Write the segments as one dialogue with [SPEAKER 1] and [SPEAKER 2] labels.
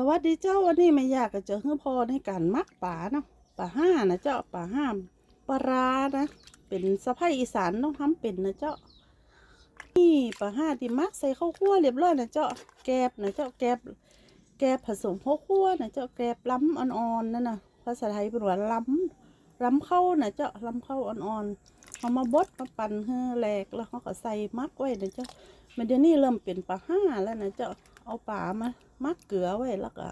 [SPEAKER 1] สวัสดีเจ้าวันนี้ไม่อยากจะเจอเฮือพอในการมักป่าเนาะป่าห้านะเจ้าป่าห้ามปลานะ เป็นสะพ้ายอีสานต้องทำเป็นนะเจ้านี่ป่าห้าที่มักใส่ข้าวคั่วเรียบร้อยนะเจ้าแกบนะเจ้าแกบแกบผสมข้าวคั่วนะเจ้าแกบล้ำอ่อนๆนั่นนะภาษาไทยเป็นว่าล้ำล้ำเข้านะเจ้าล้ำเข้าอ่อนๆเอามาบดมาปั่นให้แหลกแล้วเขาก็ใส่มักไว้นะเจ้ามันเดี๋ยวนี้เริ่มเป็นปลาห้าแล้วนะเจ้า เอาปลามามักเกลือไว้แล้วก็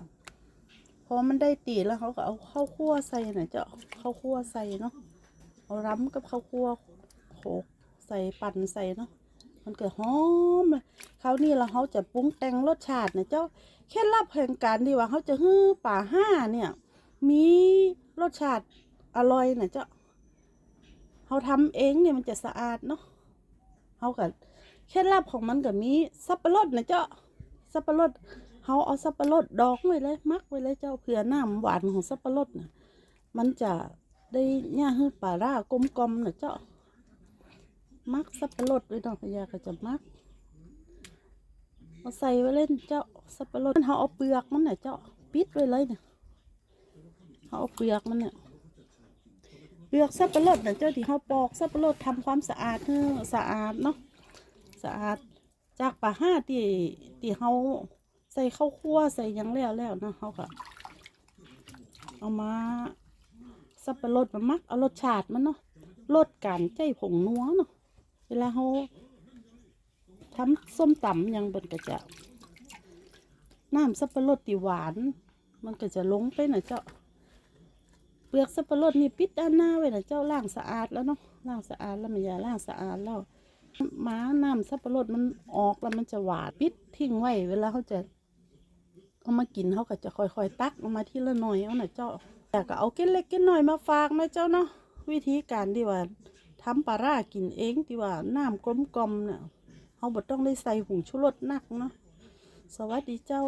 [SPEAKER 1] พอมันได้ตีแล้วเขาก็เอาข้าวคั่วใส่นะเจ้าข้าวคั่วใส่เนาะเอาร้ำกับข้าวคั่วโขลกใส่ปั่นใส่เนาะมันเก็หอมเลยคราวนี้เราเขาจะปรุงแต่งรสชาตินะเจ้าเคล็ดลับแห่งการที่ว่าเขาจะฮื้อปลาห้าเนี่ย มีรสชาติอร่อยนะเจ้าเขาทำเองเนี่ยมันจะสะอาดเนาะเขาก็เคล็ดลับของมันก็มีสับปะรดนะเจ้า สับปะรดเขาเอาสับปะรดดองไว้เลยมักไว้เลยเจ้าเผื่อน้ำหวานของสับปะรดนะมันจะได้ย่าให้ปลาร่ากลมกลมๆนะเจ้ามักสับปะรดด้วยเนาะพะยาก็จะมักเอาใส่ไว้เล่นเจ้าสับปะรดเขาเอาเปลือกมันนะเจ้าปิดไว้เลยเนี่ยเขาเอาเปลือกมันเนี่ยเปลือกสับปะรดนะเจ้าที่เขาปอกสับปะรดทำความสะอาดให้สะอาดเนาะสะอาด จากป่าห้าที่ที่เขาใส่ข้าวคั่วใส่ยังแล้วแล้วนะเขาก็เอามาสับปะรดมามักเอารสชาติมันเนาะลดการใจผงนัวเนาะเวลาเขาทำส้มตำยังเป็นก็จะน้ำสับปะรดที่หวาน มันก็จะลงไปนะเจ้าเปลือกสับปะรดนี่ปิดด้านหน้าไว้นะเจ้าล้างสะอาดแล้วเนาะล้างสะอาดแล้วมันอย่าล้างสะอาดแล้ว ม้าน้ำสับปะรดมันออกแล้วมันจะหวานปิดทิ้งไว้ เวลาเขาจะเอามากินเขาก็จะค่อยๆ ตักออกมาทีละหน่อยเอาหน่ะเจ้าแต่ก็เอาเก็นเล็กเก็นหน่อยมาฝากนะเจ้าเนาะวิธีการที่ว่าทำปลาร่ากินเองที่ว่าน้ำกลมๆเนี่ยเขาบ่ต้องได้ใส่ผงชูรสหนักเนาะสวัสดีเจ้า